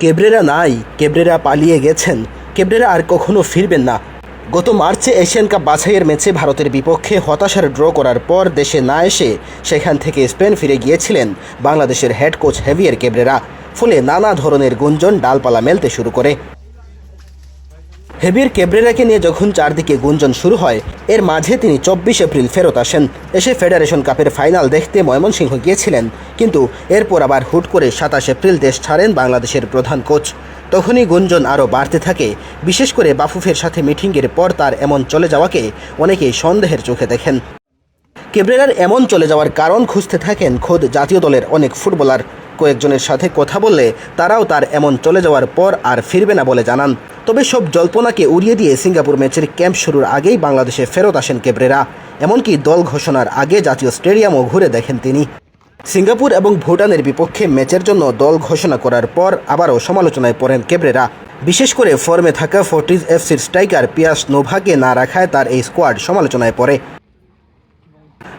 কেবরেরা নাই, কেবরেরা পালিয়ে গেছেন। কেবরেরা আর কখনো ফিরবেন না। গত মার্চে এশিয়ান কাপ বাছাইয়ের ম্যাচে ভারতের বিপক্ষে হতাশার ড্র করার পর দেশে না এসে সেখান থেকে স্পেন ফিরে গিয়েছিলেন বাংলাদেশের হেড কোচ হেভিয়ার কেবরেরা। ফলে নানা ধরনের গুঞ্জন ডালপালা মেলতে শুরু করে। হেভিয়ার কেবরেরাকে নিয়ে যখন চারদিকে গুঞ্জন শুরু হয়, এর মাঝে তিনি চব্বিশ এপ্রিল ফেরত আসেন। এসে ফেডারেশন কাপের ফাইনাল দেখতে ময়মনসিংহ গিয়েছিলেন, কিন্তু এরপর আবার হুট করে সাতাশ এপ্রিল দেশ ছাড়েন বাংলাদেশের প্রধান কোচ। তখনই গুঞ্জন আরও বাড়তে থাকে, বিশেষ করে বাফুফের সাথে মিটিংয়ের পর তার এমন চলে যাওয়াকে অনেকেই সন্দেহের চোখে দেখেন। কেবরেরার এমন চলে যাওয়ার কারণ খুঁজতে থাকেন খোদ জাতীয় দলের অনেক ফুটবলার। কয়েকজনের সাথে কথা বললে তারাও তার এমন চলে যাওয়ার পর আর ফিরবে না বলে জানান। তবে সব জল্পনাকে উড়িয়ে দিয়ে সিঙ্গাপুর ম্যাচের ক্যাম্প শুরুর আগেই বাংলাদেশে ফেরত আসেন কেবরেরা। এমনকি দল ঘোষণার আগে জাতীয় স্টেডিয়ামও ঘুরে দেখেন তিনি। সিঙ্গাপুর এবং ভুটানের বিপক্ষে ম্যাচের জন্য দল ঘোষণা করার পর আবারও সমালোচনায় পড়েন কেবরেরা। বিশেষ করে ফর্মে থাকা ফোর্টিজ এফসির স্ট্রাইকার পিয়াস নোভাকে না রাখায় তার এই স্কোয়াড সমালোচনায় পড়ে।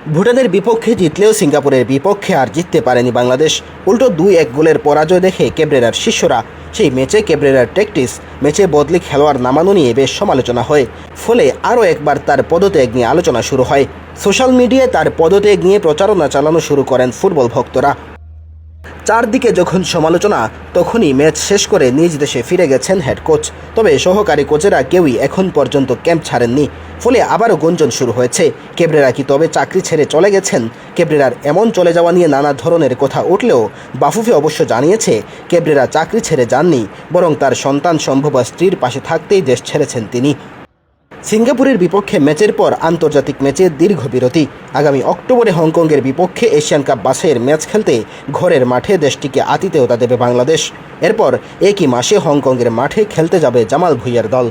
ভুটানের বিপক্ষে জিতলেও সিঙ্গাপুরের বিপক্ষে আর জিততে পারেনি বাংলাদেশ। উল্টো দুই এক গোলের পরাজয় দেখে কেব্রেরার শিষ্যরা, সেই ম্যাচে কেব্রেরার ট্যাকটিস ম্যাচে বদলি খেলোয়াড় নামানো নিয়ে বেশ সমালোচনা হয়। ফলে আরও একবার তার পদত্যাগ নিয়ে আলোচনা শুরু হয়। সোশ্যাল মিডিয়ায় তার পদত্যাগ নিয়ে প্রচারণা চালানো শুরু করেন ফুটবল ভক্তরা। চারদিকে যখন সমালোচনা, তখনই ম্যাচ শেষ করে নিজ দেশে ফিরে গেছেন হেড কোচ তবে সহকারী কোচেরা কেউই এখন পর্যন্ত ক্যাম্প ছাড়েননি। ফলে আবারও গুঞ্জন শুরু হয়েছে। কেবরেরা কি তবে চাকরি ছেড়ে চলে গেছেন? কেবরেরার এমন চলে যাওয়া নিয়ে নানা ধরনের কথা উঠলেও বাফুফে অবশ্য জানিয়েছে, কেবরেরা চাকরি ছেড়ে যাননি, বরং তার সন্তান সম্ভব স্ত্রীর পাশে থাকতেই দেশ ছেড়েছেন তিনি। সিঙ্গাপুরের বিপক্ষে ম্যাচের পর আন্তর্জাতিক ম্যাচে দীর্ঘ বিরতি। আগামী অক্টোবরে হংকংয়ের বিপক্ষে এশিয়ান কাপ বাছাইয়ের ম্যাচ খেলতে ঘরের মাঠে দেশটিকে আতিথেয়তা দেবে বাংলাদেশ। এরপর একই মাসে হংকংয়ের মাঠে খেলতে যাবে জামাল ভুইয়ার দল।